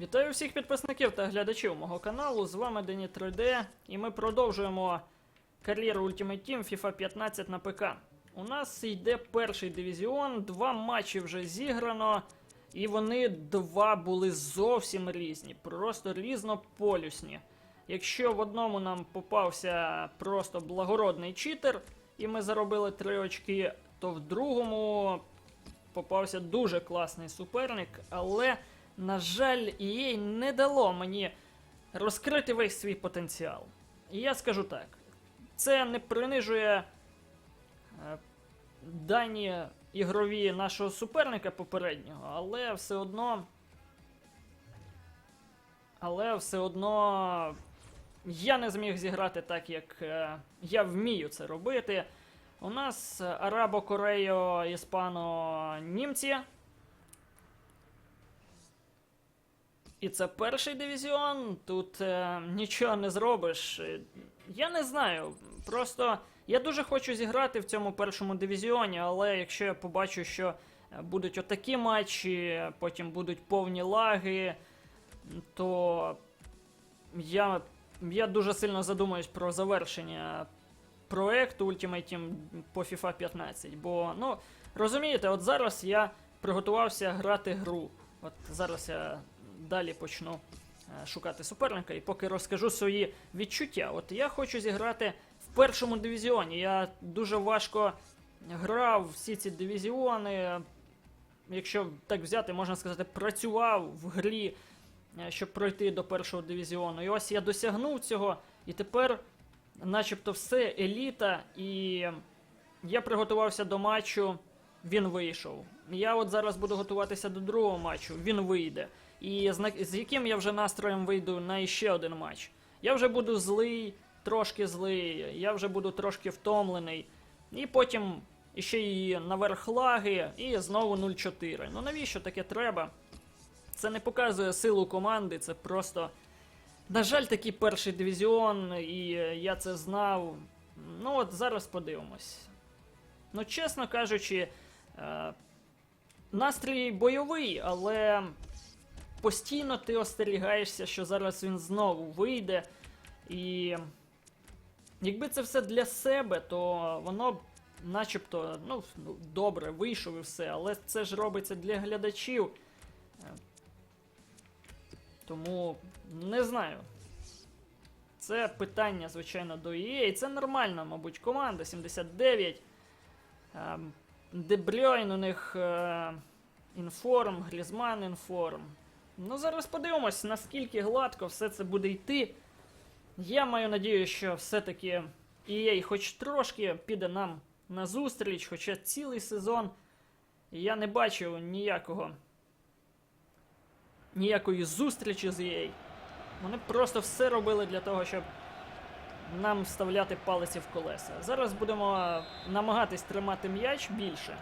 Вітаю всіх підписників та глядачів мого каналу. З вами Дені 3D, і ми продовжуємо кар'єру Ultimate Team FIFA 15 на ПК. У нас йде перший дивізіон, два матчі вже зіграно, і вони два були зовсім різні, просто різнополюсні. Якщо в одному нам попався просто благородний читер, і ми заробили три очки, то в другому попався дуже класний суперник, але, на жаль, EA не дало мені розкрити весь свій потенціал. І я скажу так: це не принижує е, дані ігрові нашого суперника попереднього, але все одно. Але все одно я не зміг зіграти так, як е, я вмію це робити. У нас арабо кореyo іспано німці. І це перший дивізіон. Тут е, нічого не зробиш. Я не знаю. Просто я дуже хочу зіграти в цьому першому дивізіоні, але якщо я побачу, що е, будуть отакі матчі, потім будуть повні лаги, то я, я дуже сильно задумаюсь про завершення проекту Ultimate Team по FIFA 15. Бо, ну, розумієте, от зараз я приготувався грати гру. От зараз я далі почну е, шукати суперника і поки розкажу свої відчуття. От я хочу зіграти в першому дивізіоні. Я дуже важко грав всі ці дивізіони. Якщо так взяти, можна сказати, працював в грі, е, щоб пройти до першого дивізіону. І ось я досягнув цього, і тепер начебто все еліта, і я приготувався до матчу, він вийшов. Я от зараз буду готуватися до другого матчу, він вийде. І з, яким я вже настроєм вийду на іще один матч. Я вже буду злий, трошки злий, я вже буду трошки втомлений. І потім іще і наверх лаги, і знову 0-4. Ну навіщо таке треба? Це не показує силу команди, це просто. На жаль, такий перший дивізіон, і я це знав. Ну от зараз подивимось. Ну, чесно кажучи, е, настрій бойовий, але постійно ти остерігаєшся, що зараз він знову вийде. І якби це все для себе, то воно б начебто ну, добре вийшов і все, але це ж робиться для глядачів. Тому не знаю. Це питання, звичайно, до EA. І це нормальна, мабуть, команда 79. Ем, Дебрёйн у них інформ, Грізман інформ. Ну, зараз подивимось, наскільки гладко все це буде йти. Я маю надію, що все-таки EA хоч трошки піде нам на зустріч, хоча цілий сезон я не бачив ніякого. Ніякої зустрічі з EA. Вони просто все робили для того, щоб нам вставляти палиці в колеса. Зараз будемо намагатись тримати м'яч більше.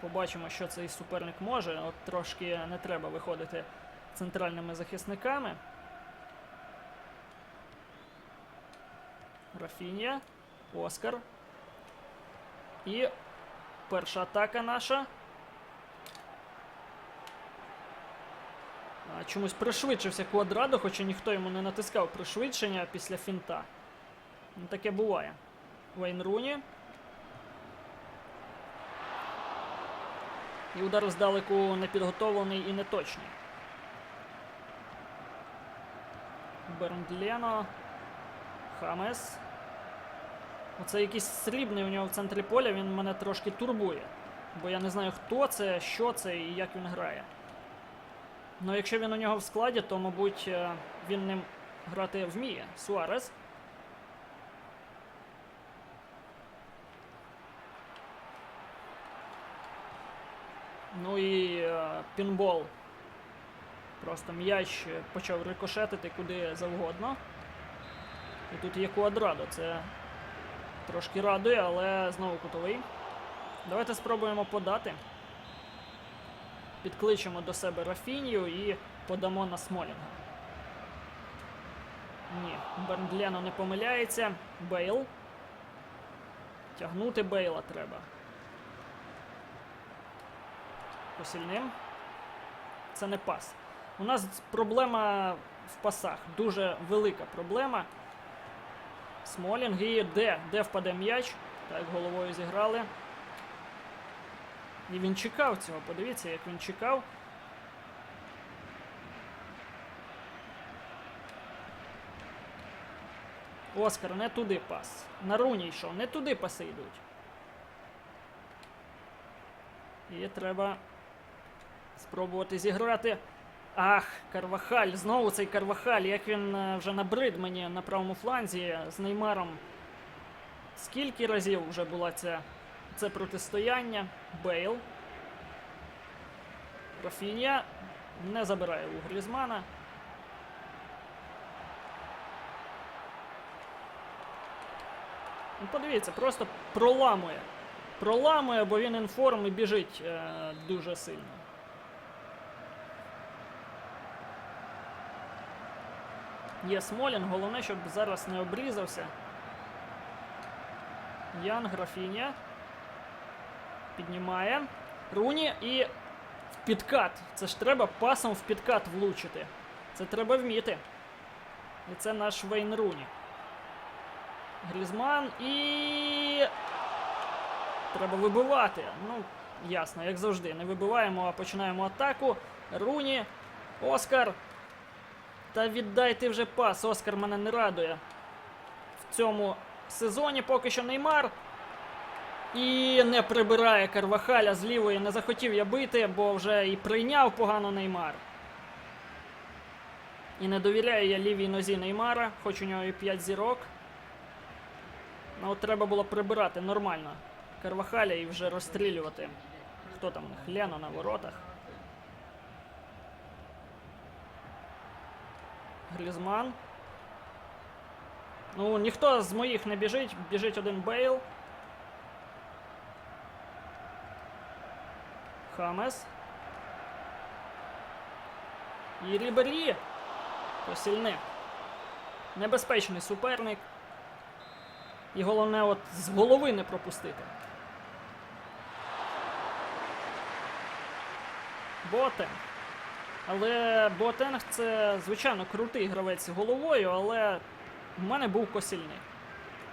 Побачимо, що цей суперник може. От трошки не треба виходити центральними захисниками. Рафінія, Оскар. І перша атака наша. Чомусь пришвидшився квадрадо, хоча ніхто йому не натискав пришвидшення після фінта. Ну, таке буває. Вейн Руні. І удар здалеку непідготовлений і неточний. Берндлено. Хамес. Оце якийсь срібний у нього в центрі поля, він мене трошки турбує. Бо я не знаю, хто це, що це і як він грає. Ну, якщо він у нього в складі, то, мабуть, е, він ним грати вміє. Суарес. Ну і е, пінбол. Просто м'яч почав рикошетити куди завгодно. І тут є квадрадо. Це трошки радує, але знову кутовий. Давайте спробуємо подати. Підкличемо до себе Рафінію і подамо на Смолінга. Ні, Берндлено не помиляється. Бейл. Тягнути Бейла треба. Посільним. це не пас. У нас проблема в пасах. Дуже велика проблема. Смолінг і де? Де впаде м'яч? Так, головою зіграли. І він чекав цього. Подивіться, як він чекав. Оскар, не туди пас. На руні йшов, не туди паси йдуть. І треба спробувати зіграти. Ах, Карвахаль, знову цей Карвахаль, як він е, вже набрид мені на правому фланзі з Неймаром. Скільки разів вже була ця, це протистояння? Бейл. Рафінія не забирає у Грізмана. Ну, подивіться, просто проламує. Проламує, бо він інформ і біжить е, дуже сильно. Є Смолін, головне, щоб зараз не обрізався. Ян Графіня. Піднімає. Руні і в підкат. Це ж треба пасом в підкат влучити. Це треба вміти. І це наш Вейн Руні. Грізман і. Треба вибивати. Ну, ясно, як завжди. Не вибиваємо, а починаємо атаку. Руні. Оскар. Та віддайте вже пас. Оскар мене не радує. В цьому сезоні поки що Неймар. І не прибирає Карвахаля з лівої. Не захотів я бити, бо вже і прийняв погано Неймар. І не довіряю я лівій нозі Неймара, хоч у нього і 5 зірок. Ну треба було прибирати нормально Карвахаля і вже розстрілювати. Хто там? у них? Лено на воротах. Грізман. Ну, ніхто з моїх не біжить, біжить один Бейл. Хамес. І Рібері. Посільник. Небезпечний суперник. І головне, от з голови не пропустити. Ботен. Але Ботенг це, звичайно, крутий гравець головою, але в мене був косільник.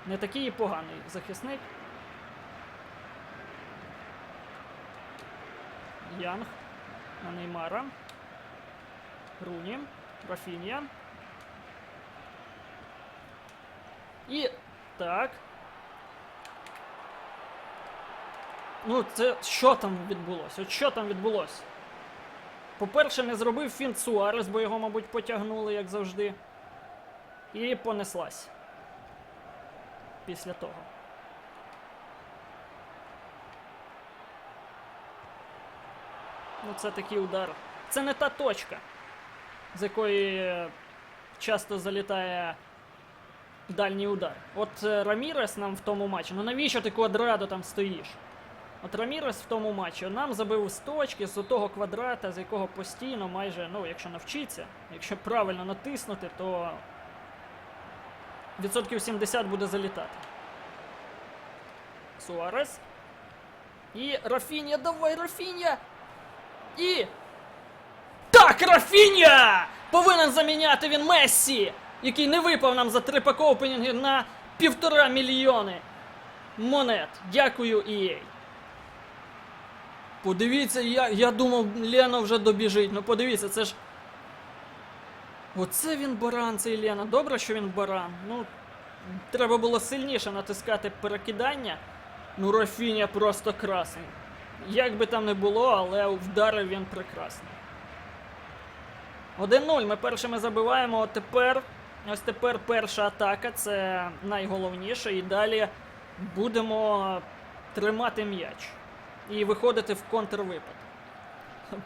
Не такий і поганий захисник. Янг на Неймара. Руні. Рафінія. І так. Ну, це що там відбулося? От що там відбулося? По-перше, не зробив фінт Суарес, бо його, мабуть, потягнули, як завжди. І понеслась. Після того. Ну, це такий удар. Це не та точка, з якої часто залітає дальній удар. От е, Рамірес нам в тому матчі. Ну навіщо ти квадрадо там стоїш? От Рамірес в тому матчі нам забив з точки, з того квадрата, з якого постійно майже, ну, якщо навчиться, якщо правильно натиснути, то відсотків 70 буде залітати. Суарес. І Рафінія, давай, Рафінія! І. Так, Рафінія! Повинен заміняти він Мессі, який не випав нам за три пакоупенінги на півтора мільйони монет. Дякую, EA. Подивіться, я, я думав, Лена вже добіжить. Ну подивіться, це ж. Оце він баран, цей Лена. Добре, що він баран. Ну, треба було сильніше натискати перекидання. Ну, Рафіня просто красень. Як би там не було, але вдарив він прекрасно. 1-0. Ми першими забиваємо. От тепер. Ось тепер перша атака. Це найголовніше. І далі будемо тримати м'яч. І виходити в контрвипад.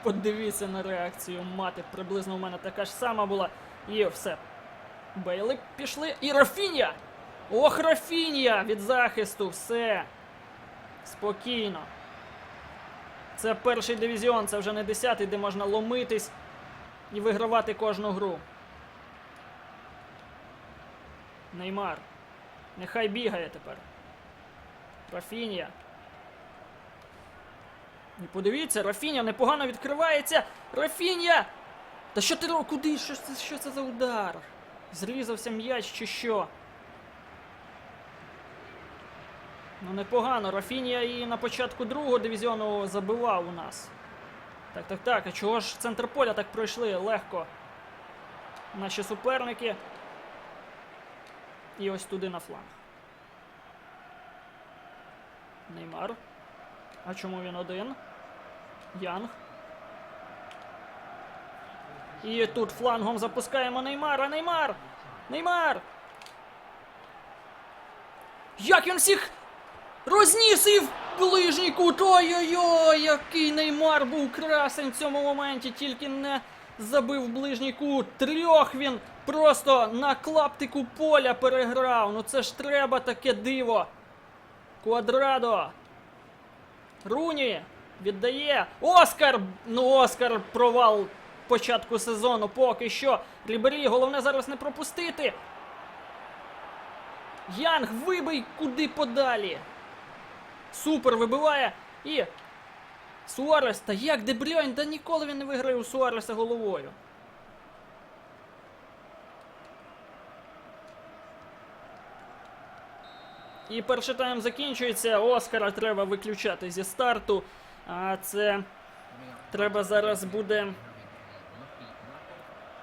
Подивіться на реакцію мати. Приблизно у мене така ж сама була. І все. Бейли пішли. І Рафінія! Ох, Рафінія! Від захисту, все. Спокійно. Це перший дивізіон, це вже не десятий, де можна ломитись і вигравати кожну гру. Неймар. Нехай бігає тепер. Рафінія. І подивіться, Рафіня непогано відкривається. Рафіня! Та що ти? Куди? Що це, що це за удар? Зрізався м'яч чи що? Ну непогано. Рафінія і на початку другого дивізіону забивав у нас. Так, так, так. А чого ж центр поля так пройшли легко? Наші суперники. І ось туди на фланг. Неймар. А чому він один? Янг. І тут флангом запускаємо Неймара. Неймар! Неймар! Як він всіх розніс і в ближній кут! Ой-ой-ой, який Неймар був красень в цьому моменті, тільки не забив ближній кут. Трьох він просто на клаптику поля переграв. Ну це ж треба таке диво. Квадрадо. Руні віддає. Оскар! Ну, Оскар провал початку сезону. Поки що. Рібері, головне зараз не пропустити. Янг, вибий куди подалі. Супер вибиває. І. Суарес, та як Дебрюйн, та ніколи він не виграє у Суареса головою. І перший тайм закінчується. Оскара треба виключати зі старту. А це треба зараз буде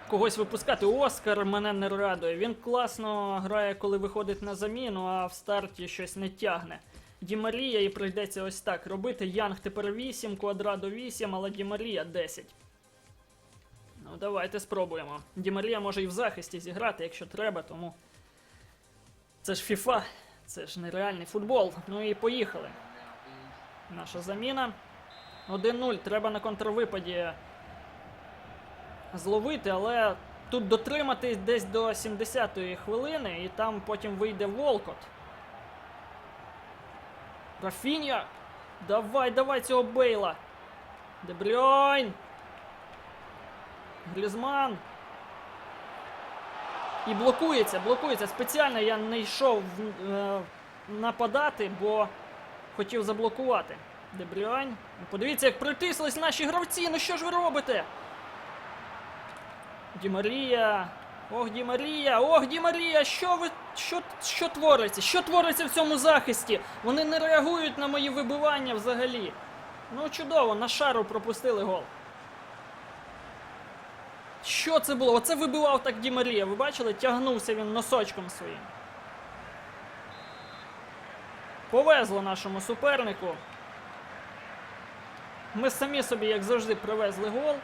когось випускати. Оскар мене не радує. Він класно грає, коли виходить на заміну, а в старті щось не тягне. Дімарія і прийдеться ось так робити. Янг тепер 8, Квадрадо 8, але Дімарія 10. Ну, давайте спробуємо. Дімарія може і в захисті зіграти, якщо треба, тому. Це ж FIFA, це ж нереальний футбол. Ну і поїхали. Наша заміна. 1-0. Треба на контрвипаді зловити, але тут дотриматись десь до 70-ї хвилини, і там потім вийде Волкот. Рафінія! Давай, давай цього Бейла! Дебрюйн! Грізман! І блокується, блокується. Спеціально я не йшов е, нападати, бо хотів заблокувати. Дебрюйн. Подивіться, як притислись наші гравці. Ну що ж ви робите? Дімарія. Ох, Дімарія, ох, Дімарія, що ви. Що, що твориться? Що твориться в цьому захисті? Вони не реагують на мої вибивання взагалі. Ну, чудово, на шару пропустили гол. Що це було? Оце вибивав так Дімарія. Ви бачили? Тягнувся він носочком своїм. Повезло нашому супернику. Ми самі собі, як завжди, привезли гол.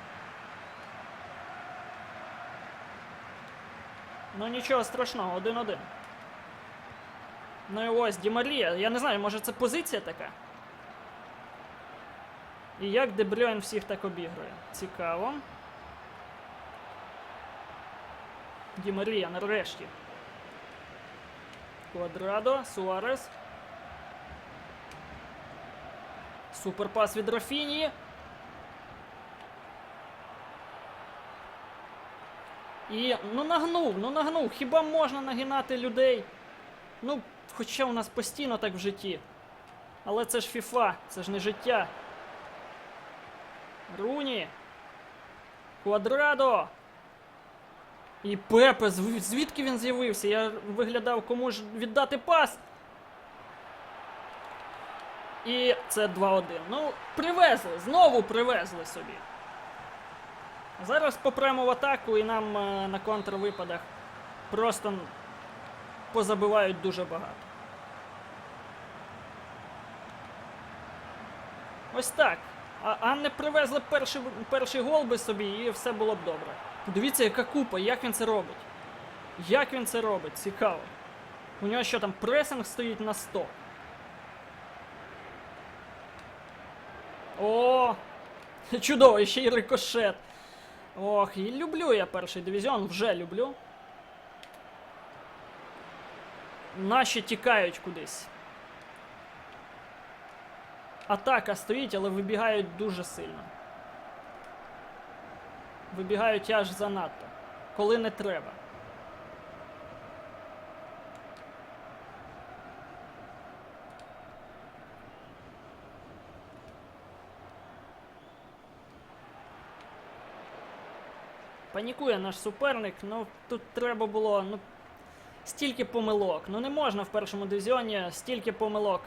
Ну нічого страшного, 1-1. Ну і ось Дімарія. Я не знаю, може це позиція така? І як Дебрюйн всіх так обігрує? Цікаво. Дімарія нарешті. Квадрадо, Суарес. Суперпас від Рафінії. І ну нагнув, ну нагнув. Хіба можна нагинати людей? Ну, хоча у нас постійно так в житті. Але це ж фіфа, це ж не життя. Руні. Квадрадо. І Пепе, звідки він з'явився? Я виглядав кому ж віддати пас. І це 2-1. Ну, привезли, знову привезли собі. Зараз попремо в атаку і нам е, на контрвипадах просто позабивають дуже багато. Ось так. А, а не привезли перший, перший гол би собі і все було б добре. Дивіться, яка купа, як він це робить. Як він це робить, цікаво. У нього що там пресинг стоїть на 100. О! Чудово, ще й рикошет. Ох, і люблю я перший дивізіон, вже люблю. Наші тікають кудись. Атака стоїть, але вибігають дуже сильно. Вибігають аж занадто. Коли не треба. Панікує наш суперник, ну тут треба було, ну. Стільки помилок. Ну не можна в першому дивізіоні стільки помилок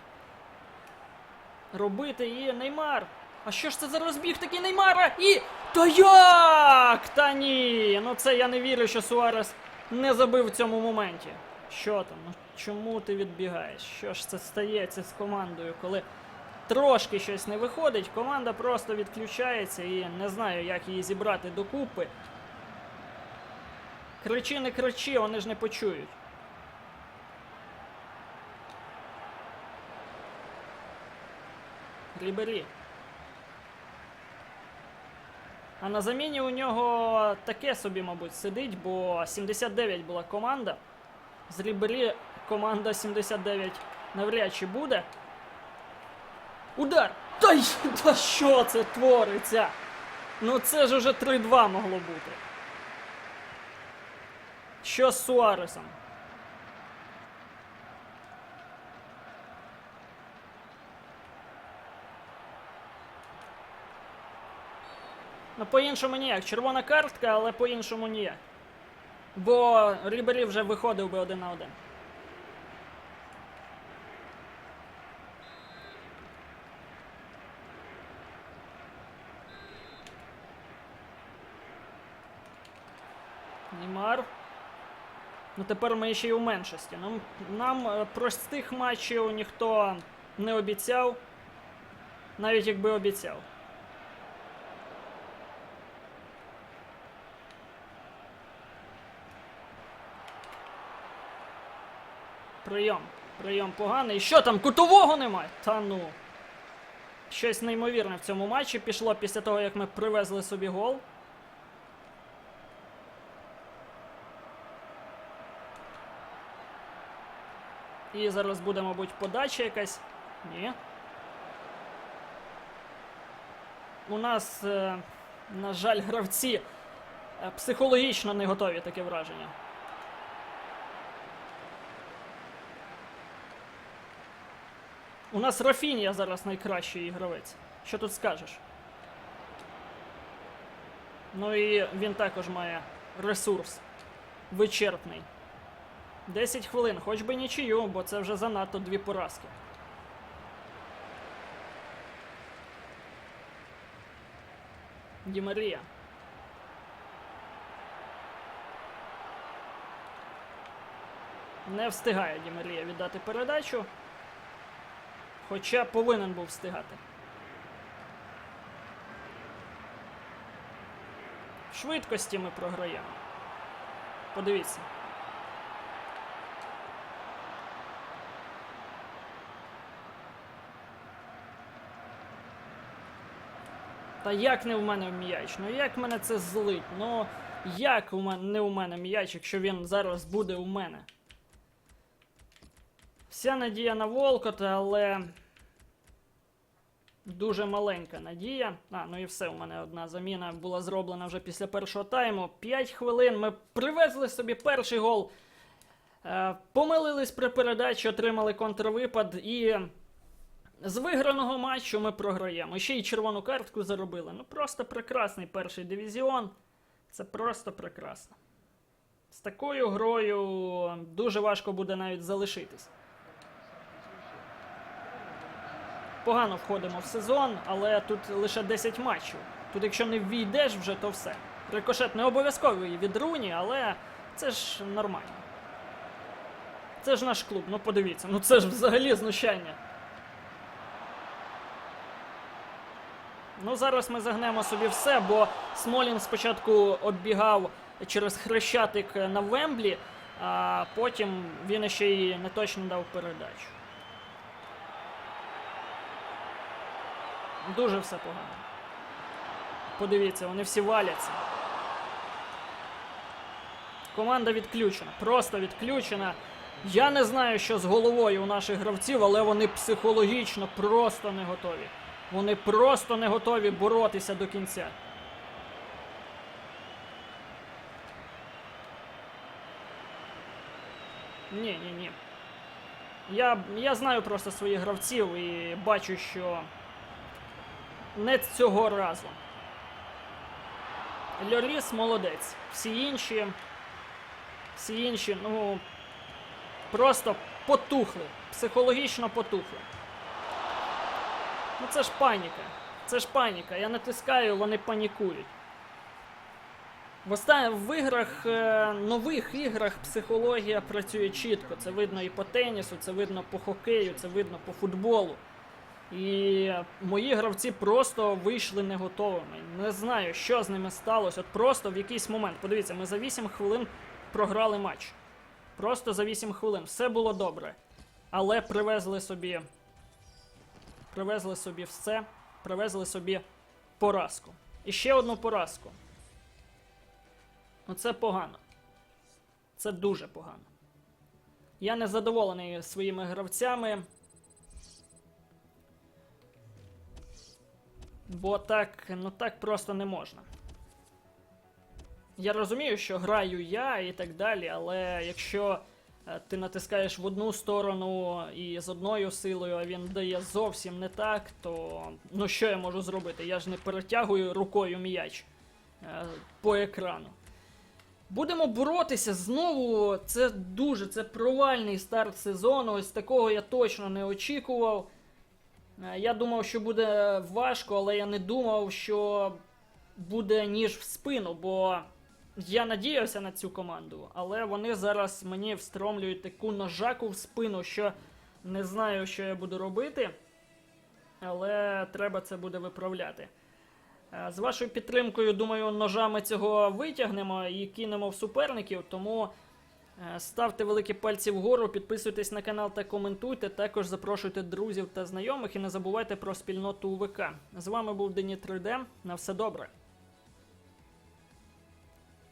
робити. І Неймар. А що ж це за розбіг такий Неймара? І. Та як? Та ні. Ну це я не вірю, що Суарес не забив в цьому моменті. Що там? Ну чому ти відбігаєш? Що ж це стається з командою, коли трошки щось не виходить, команда просто відключається і не знаю, як її зібрати докупи. Кричи, не кричи, вони ж не почують. Рібері. А на заміні у нього таке собі, мабуть, сидить, бо 79 була команда. З Рібері команда 79 навряд чи буде. Удар! Та, та що це твориться? Ну це ж уже 3-2 могло бути. Що з Суаресом? Ну, по-іншому ніяк. Червона картка, але по-іншому ніяк. Бо Рібері вже виходив би один на один. Німар. Ну тепер ми ще й у меншості. Нам, нам е, простих матчів ніхто не обіцяв. Навіть якби обіцяв. Прийом. Прийом поганий. Що там? Кутового немає? Та ну. Щось неймовірне в цьому матчі пішло після того, як ми привезли собі гол. І зараз буде, мабуть, подача якась. Ні. У нас, е, на жаль, гравці е, психологічно не готові таке враження. У нас Рафінія зараз найкращий гравець. Що тут скажеш? Ну і він також має ресурс вичерпний. 10 хвилин, хоч би нічию, бо це вже занадто дві поразки. Ді Марія. Не встигає Ді Марія віддати передачу. Хоча повинен був встигати. Швидкості ми програємо. Подивіться. Та як не в мене м'яч? Ну як мене це злить? Ну як у мене не у мене м'яч, якщо він зараз буде у мене? Вся надія на Волкота, але. Дуже маленька надія. А, ну і все, у мене одна заміна була зроблена вже після першого тайму. 5 хвилин. Ми привезли собі перший гол. Е, помилились при передачі, отримали контрвипад і. З виграного матчу ми програємо. Ще й червону картку заробили. Ну просто прекрасний перший дивізіон. Це просто прекрасно. З такою грою дуже важко буде навіть залишитись. Погано входимо в сезон, але тут лише 10 матчів. Тут, якщо не ввійдеш вже, то все. Рикошет не обов'язковий від Руні, але це ж нормально. Це ж наш клуб, ну подивіться, ну це ж взагалі знущання. Ну, зараз ми загнемо собі все, бо Смолін спочатку оббігав через хрещатик на Вемблі, а потім він ще й не точно дав передачу. Дуже все погано. Подивіться, вони всі валяться. Команда відключена, просто відключена. Я не знаю, що з головою у наших гравців, але вони психологічно просто не готові. Вони просто не готові боротися до кінця. Ні, ні, ні. Я, я знаю просто своїх гравців і бачу, що не цього разу. Льоріс молодець. Всі інші. Всі інші, ну. Просто потухли. Психологічно потухли. Ну це ж паніка. Це ж паніка. Я натискаю, вони панікують. В іграх, е, нових іграх психологія працює чітко. Це видно і по тенісу, це видно по хокею, це видно по футболу. І мої гравці просто вийшли не готовими. Не знаю, що з ними сталося. От просто в якийсь момент. Подивіться, ми за 8 хвилин програли матч. Просто за 8 хвилин. Все було добре. Але привезли собі. Привезли собі все. Привезли собі поразку. І ще одну поразку. Ну це погано. Це дуже погано. Я не задоволений своїми гравцями. Бо так, ну так просто не можна. Я розумію, що граю я і так далі, але якщо ти натискаєш в одну сторону і з одною силою, а він дає зовсім не так, то ну що я можу зробити? Я ж не перетягую рукою м'яч е, по екрану. Будемо боротися знову. Це дуже це провальний старт сезону. Ось такого я точно не очікував. Е, Я думав, що буде важко, але я не думав, що буде ніж в спину, бо я надіявся на цю команду, але вони зараз мені встромлюють таку ножаку в спину, що не знаю, що я буду робити. Але треба це буде виправляти. Е, З вашою підтримкою, думаю, ножами цього витягнемо і кинемо в суперників, тому е, ставте великі пальці вгору, підписуйтесь на канал та коментуйте. Також запрошуйте друзів та знайомих і не забувайте про спільноту УВК. З вами був Дені 3D. На все добре.